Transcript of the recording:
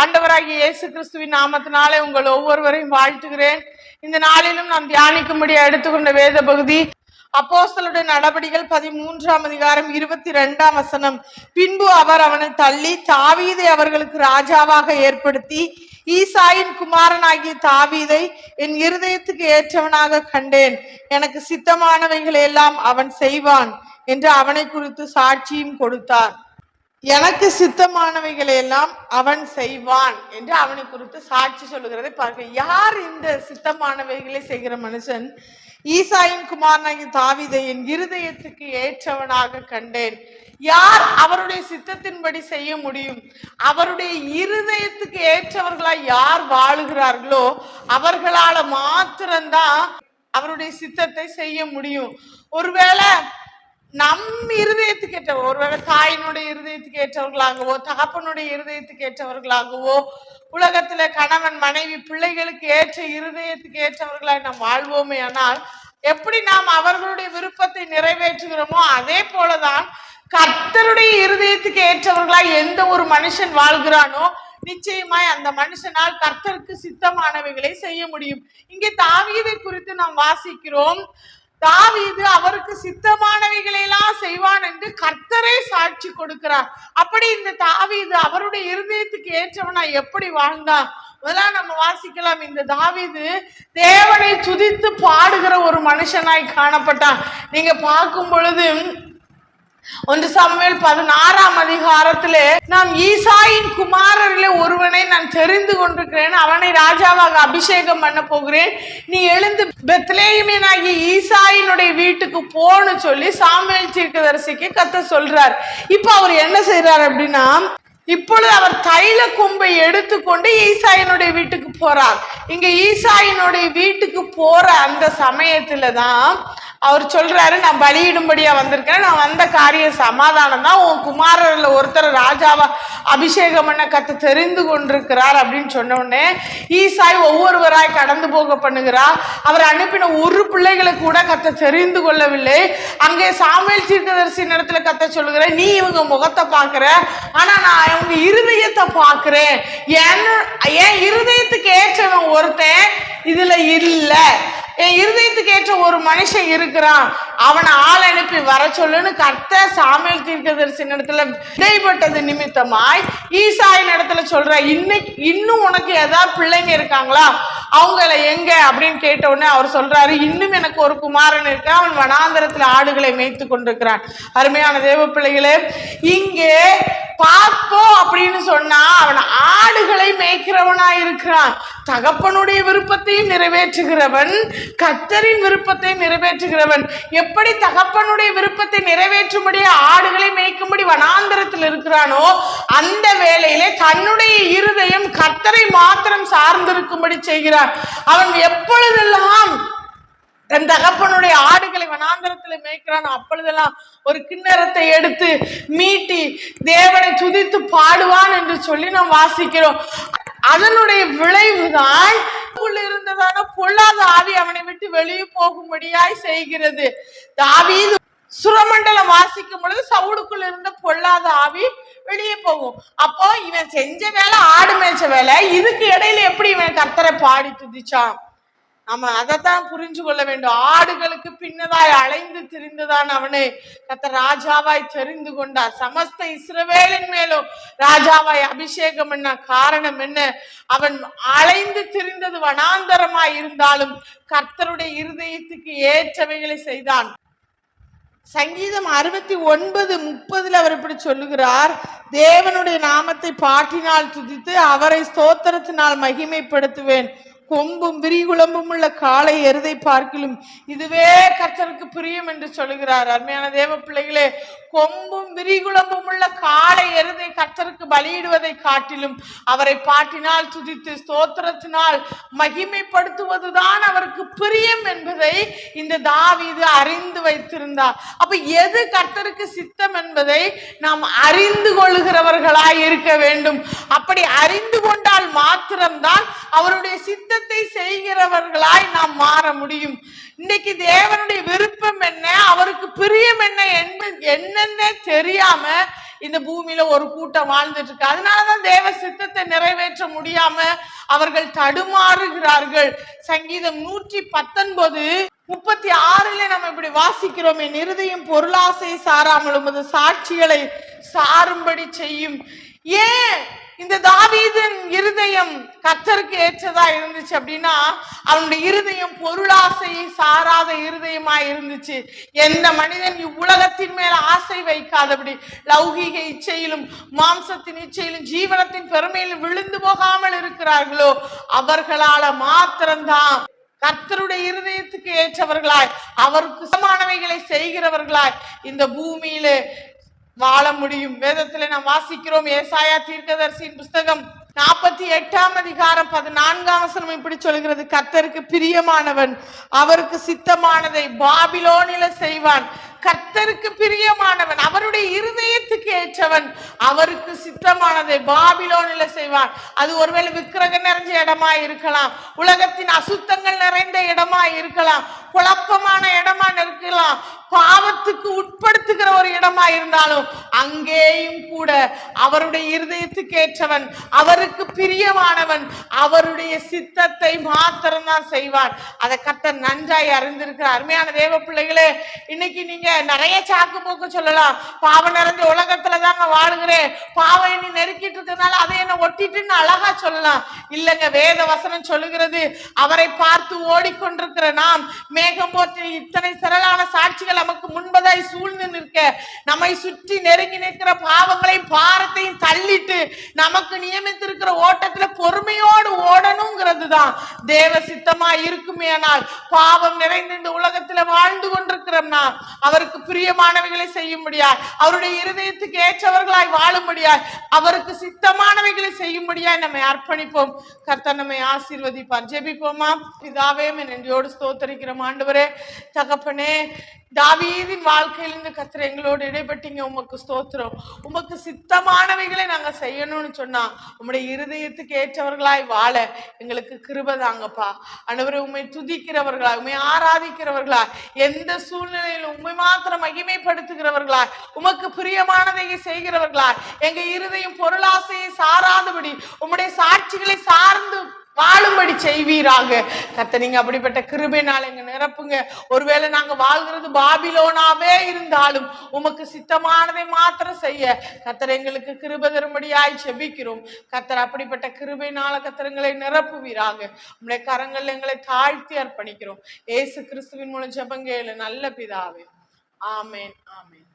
ஆண்டவராகிய இயேசு கிறிஸ்துவின் நாமத்தினாலே உங்கள் ஒவ்வொருவரையும் வாழ்த்துகிறேன். இந்த நாளிலும் நாம் தியானிக்கும்படி எடுத்துக்கொண்ட வேத பகுதி அப்போஸ்தலுடைய நடபடிகள் பதிமூன்றாம் அதிகாரம் இருபத்தி ரெண்டாம் வசனம். பின்பு அவர் அவனை தள்ளி தாவீதை அவர்களுக்கு ராஜாவாக ஏற்படுத்தி ஈசாயின் குமாரனாகிய தாவீதை என் இருதயத்துக்கு ஏற்றவனாக கண்டேன். எனக்கு சித்தமானவைகளை எல்லாம் அவன் செய்வான் என்று அவனை குறித்து சாட்சியும் கொடுத்தார். எனக்கு சித்தமானவைகளை எல்லாம் அவன் செய்வான் என்று அவனை குறித்து சாட்சி சொல்லுகிறதை பார்க்க. யார் இந்த சித்தமானவைகளை செய்கிற மனுஷன்? ஈசாயின் குமாரனாகி தாவிதை என் இருதயத்துக்கு ஏற்றவனாக கண்டேன். யார் அவருடைய சித்தத்தின்படி செய்ய முடியும்? அவருடைய இருதயத்துக்கு ஏற்றவர்களாய் யார் வாழுகிறார்களோ அவர்களால மாத்திரம்தான் அவருடைய சித்தத்தை செய்ய முடியும். ஒருவேளை நம் இருதயத்துக்கு ஏற்ற ஒருவேளை தாயினுடைய இருதயத்துக்கு ஏற்றவர்களாகவோ தகப்பனுடைய இருதயத்துக்கு ஏற்றவர்களாகவோ உலகத்துல கணவன் மனைவி பிள்ளைகளுக்கு ஏற்ற இருதயத்துக்கு ஏற்றவர்களாக நாம் வாழ்வோமே ஆனால் எப்படி நாம் அவர்களுடைய விருப்பத்தை நிறைவேற்றுகிறோமோ அதே போலதான் கர்த்தருடைய இருதயத்துக்கு ஏற்றவர்களாய் எந்த ஒரு மனுஷன் வாழ்கிறானோ நிச்சயமாய் அந்த மனுஷனால் கர்த்தருக்கு சித்தமானவைகளை செய்ய முடியும். இங்கே தாவியதை குறித்து நாம் வாசிக்கிறோம். தாவீது அவருக்கு சித்தமானவைகளை எல்லாம் செய்வான் என்று கர்த்தரே சாட்சி கொடுக்கிறார். அப்படி இந்த தாவீது அவருடைய இருதயத்துக்கு ஏற்றவனா எப்படி வாழ்ந்தான் முதல்ல நம்ம வாசிக்கலாம். இந்த தாவீது தேவனை துதித்து பாடுகிற ஒரு மனுஷனாய் காணப்பட்டான் நீங்க பார்க்கும் பொழுது ஒன்று சமையல் பதினாறாம் அதிகாரத்திலே நாம் ஈசாயின் குமாரர்களே ஒருவனை நான் தெரிந்து கொண்டிருக்கிறேன். அவனை ராஜாவாக அபிஷேகம் பண்ண போகிறேன். நீ எழுந்து பெத்லேயமீனாகிய ஈசாயினுடைய வீட்டுக்கு போன்னு சொல்லி சாமியல் தீர்க்கதரிசிக்கு கத்த சொல்றார். இப்போ அவர் என்ன செய்றார் அப்படின்னா இப்பொழுது அவர் தைல கொம்பை எடுத்துக்கொண்டு ஈசாயினுடைய வீட்டுக்கு போறார். இங்க ஈசாயினுடைய வீட்டுக்கு போற அந்த சமயத்துல தான் அவர் சொல்றாரு நான் பலியிடும்படியா வந்திருக்கேன் நான் வந்த காரிய சமாதானம் தான். உன் குமாரர்ல ஒருத்தர் ராஜாவா அபிஷேகம் பண்ண கத்து தெரிந்து கொண்டிருக்கிறார். அப்படின்னு சொன்ன உடனே ஈசாய் ஒவ்வொருவராய் கடந்து போக பண்ணுகிறார். அவர் அனுப்பின ஒரு பிள்ளைகளை கூட கத்த தெரிந்து கொள்ளவில்லை. அங்கே சாமியல் சீர்கதரிசி இடத்துல கத்த சொல்லுகிறேன் நீ இவங்க முகத்தை பார்க்குற? ஆனா நான் அவங்க இருதயத்தை பார்க்குறேன். என் என் இருதயத்துக்கு ஏற்றவன் ஒருத்தன் இதுல இல்லை. என் இருதயத்துக்கு ஏற்ற ஒரு மனுஷன் இருக்கிறான். அவனை ஆள் அனுப்பி வர சொல்லுன்னு கர்த்த சாமியல் தீர்க்கதரிசி இடத்துல விதைப்பட்டது நிமித்தமாய் ஈசாயின் இடத்துல சொல்ற இன்னைக்கு இன்னும் உனக்கு ஏதாவது பிள்ளைங்க இருக்காங்களா? அவங்கள எங்க? அப்படின்னு கேட்டவுடனே அவர் சொல்றாரு இன்னும் எனக்கு ஒரு குமாரன் இருக்கு அவன் வனாந்தரத்துல ஆடுகளை மேய்த்து கொண்டிருக்கிறான். அருமையான தேவ பிள்ளைகளே இங்கே பார்ப்போம் அப்படின்னு சொன்னா அவன் ஆடுகளை மேய்க்கிறவனா இருக்கிறான் தகப்பனுடைய விருப்பத்தையும் நிறைவேற்றுகிறவன் கத்தரின் விருப்பத்தை நிறைவேற்றுகிறவன். எப்படி தகப்பனுடைய விருப்பத்தை நிறைவேற்றும்படி ஆடுகளை மேய்க்கும்படி வனாந்தரத்தில் இருக்கிறானோ அந்த வேளையிலே தன்னுடைய இருதயம் கத்தரை மாத்திரம் சார்ந்திருக்கும்படி செய்கிறான் அவன் எப்பொழுதெல்லாம் தன் தகப்பனுடைய ஆடுகளை வனாந்தரத்தில் மேய்க்கிறான் அப்பொழுதெல்லாம் ஒரு கிண்ணறத்தை எடுத்து மீட்டி தேவனை துதித்து பாடுவான் என்று சொல்லி நாம் வாசிக்கிறோம். அதனுடைய விளைவுதான் இருந்ததான பொல்லாத ஆவி அவனை விட்டு வெளியே போகும்படியாய் செய்கிறது. தாவீது சுரமண்டலம் வாசிக்கும் பொழுது சவுடுக்குள்ள இருந்த பொல்லாத ஆவி வெளியே போகும். அப்போ இவன் செஞ்ச வேலை ஆடு மேய்ச்ச வேலை. இதுக்கு இடையில எப்படி இவன் கர்த்தரை பாடி துதிச்சான்? நம்ம அதைத்தான் புரிஞ்சு கொள்ள வேண்டும். ஆடுகளுக்கு பின்னதாய் அலைந்து திரிந்ததான் அவனை. கத்த ராஜாவாய் தெரிந்து கொண்டார். சமஸ்த இஸ்ரவேலின் மேலும் ராஜாவாய் அபிஷேகம் என்ன காரணம் என்ன? அவன் அலைந்து திரிந்தது வனாந்தரமாய் இருந்தாலும் கர்த்தருடைய இருதயத்துக்கு ஏற்றவைகளை செய்தான். சங்கீதம் அறுபத்தி ஒன்பது முப்பதுல அவர் இப்படி சொல்லுகிறார். தேவனுடைய நாமத்தை பாட்டினால் துதித்து அவரை ஸ்தோத்திரத்தினால் மகிமைப்படுத்துவேன். கொம்பும் விரிகுழம்பும் உள்ள காளை எருதை பார்க்கிலும் இதுவே கர்த்தருக்கு பிரியம் என்று சொல்லுகிறார். அருமையான தேவ பிள்ளைகளே கொம்பும் விரிகுழம்பும் உள்ள காளை எருதை கர்த்தருக்கு பலியிடுவதை காட்டிலும் அவரை பாட்டினால் துதித்து ஸ்தோத்திரத்தினால் மகிமைப்படுத்துவதுதான் அவருக்கு பிரியம் என்பதை இந்த தாவிது அறிந்து வைத்திருந்தார். அப்ப எது கர்த்தருக்கு சித்தம் என்பதை நாம் அறிந்து கொள்ளுகிறவர்களாய் இருக்க வேண்டும். அப்படி அறிந்து கொண்டால் மாத்திரம்தான் அவருடைய சித்தத்தை சித்தத்தை செய்கிறவர்களாய் நாம் மாற முடியும். இன்னைக்கு தேவனுடைய விருப்பம் என்ன? அவருக்கு பிரியம் என்ன? என்னென்ன தெரியாம இந்த பூமியில ஒரு கூட்டம் வாழ்ந்துட்டு இருக்கு அதனாலதான் தேவ சித்தத்தை நிறைவேற்ற முடியாம அவர்கள் தடுமாறுகிறார்கள். சங்கீதம் நூற்றி பத்தொன்பது முப்பத்தி ஆறுல நம்ம இப்படி வாசிக்கிறோம் என் இருதயம் பொருளாசை சாராமல் உமது சாட்சிகளை சாரும்படி செய்யும். ஏன்? இந்த தாவீதன் இருதயம் கத்தருக்கு ஏற்றதா இருந்துச்சு அப்படின்னா அவனுடைய இருதயம் பொருளாசையை சாராத இருதயமா இருந்துச்சு. எந்த மனிதன் இவ்வுலகத்தின் மேல ஆசை வைக்காதபடி லௌகீக இச்சையிலும் மாம்சத்தின் இச்சையிலும் ஜீவனத்தின் பெருமையிலும் விழுந்து போகாமல் இருக்கிறார்களோ அவர்களால மாத்திரம்தான். கர்த்தருடைய இருதயத்துக்கு ஏற்றவர்களாய் அவருக்கு சமானவைகளை செய்கிறவர்களாய் இந்த பூமியில வாழ முடியும். வேதத்துல நாம் வாசிக்கிறோம் ஏசாயா தீர்க்கதரிசியின் புஸ்தகம் நாற்பத்தி எட்டாம் அதிகாரம் பதினான்காம் வசனம் இப்படி சொல்கிறது. கர்த்தருக்கு பிரியமானவன் அவருக்கு சித்தமானதை பாபிலோனில செய்வான். கர்த்தருக்கு பிரியமானவன் அவருடைய இருதயத்துக்கு ஏற்றவன் அவருக்கு சித்தமானதை பாபிலோனில செய்வான். அது ஒருவேளை விக்கிரகம் நிறைஞ்ச இடமா இருக்கலாம் உலகத்தின் அசுத்தங்கள் நிறைந்த இடமா இருக்கலாம் குழப்பமான இடமா இருக்கலாம் பாவத்துக்கு உட்படுத்துகிற ஒரு இடமா இருந்தாலும் அங்கேயும் கூட அவருடைய இருதயத்துக்கு ஏற்றவன் அவருக்கு பிரியமானவன் அவருடைய சித்தத்தை மாத்திரம்தான் செய்வான். அதை கத்த நன்றாய் அறிந்திருக்கிறார். அருமையான தேவ பிள்ளைகளே இன்னைக்கு நீங்க நிறைய சாக்கு போக்கு சொல்லலாம். பாவம் நிறைஞ்ச உலகத்துல தாங்க வாழுகிறேன். பாவம் என்னை நெருக்கிட்டு இருக்கிறதுனால அதை என்ன ஒட்டிட்டுன்னு அழகா சொல்லலாம். இல்லைங்க வேத வசனம் சொல்லுகிறது அவரை பார்த்து ஓடிக்கொண்டிருக்கிற நாம் மேகம் போற்றி இத்தனை சிறலான சாட்சிகளை நமக்கு முன்பதாய் சூழ்ந்து நிற்க நம்மை சுற்றி நெருங்கி நிற்கிற பாவங்களையும் பாரத்தையும் தள்ளிட்டு நமக்கு நியமித்திருக்கிற ஓட்டத்துல பொறுமையோடு ஓடணுங்கிறது தான் தேவ சித்தமா இருக்குமே ஆனால் பாவம் நிறைந்த இந்த உலகத்துல வாழ்ந்து கொண்டிருக்கிறோம்னா அவருக்கு பிரியமானவைகளை செய்ய முடியாது அவருடைய இருதயத்துக்கு ஏற்றவர்களாய் வாழும்படியாய் அவருக்கு சித்தமானவைகளை செய்யும்படியாய் நம்மை அர்ப்பணிப்போம். கர்த்தர் நம்மை ஆசீர்வதிப்பார். ஜெபிப்போமா? இதாவே நன்றியோடு ஸ்தோத்தரிக்கிறோம். ஆண்டவரே தகப்பனே தாவீதின் வாழ்க்கையிலிருந்து கத்துற எங்களோடு இடைப்பட்டீங்க. உமக்கு ஸ்தோத்திரம். உமக்கு சித்தமானவைகளை நாங்கள் செய்யணும்னு சொன்னா உங்களுடைய இருதயத்துக்கு ஏற்றவர்களாய் வாழ எங்களுக்கு கிருபை தாங்கப்பா. ஆண்டவரே உண்மை துதிக்கிறவர்களாய் உண்மை ஆராதிக்கிறவர்களா எந்த சூழ்நிலையிலும் உண்மை மாத்திரம் மகிமைப்படுத்துகிறவர்களா உமக்கு பிரியமானதை செய்கிறவர்களா எங்க இருதயம் பொருளாசையை சாராதபடி உம்முடைய சாட்சிகளை சார்ந்து வாழும்படி செய்வீராக. கத்த நீங்க அப்படிப்பட்ட கிருபைனால எங்க நிரப்புங்க. ஒருவேளை நாங்க வாழ்கிறது பாபிலோனாவே இருந்தாலும் உமக்கு சித்தமானதை மாத்திரம் செய்ய கத்தர் எங்களுக்கு கிருப தரும்படியாய் செபிக்கிறோம். கத்தர் அப்படிப்பட்ட கிருபைனால கத்தரங்களை நிரப்புவீராக. உம்முடைய கரங்கள் எங்களை தாழ்த்தி அர்ப்பணிக்கிறோம். ஏசு கிறிஸ்துவின் மூலம் ஜெபங்கேளு நல்ல பிதாவே. ஆமேன் ஆமேன்.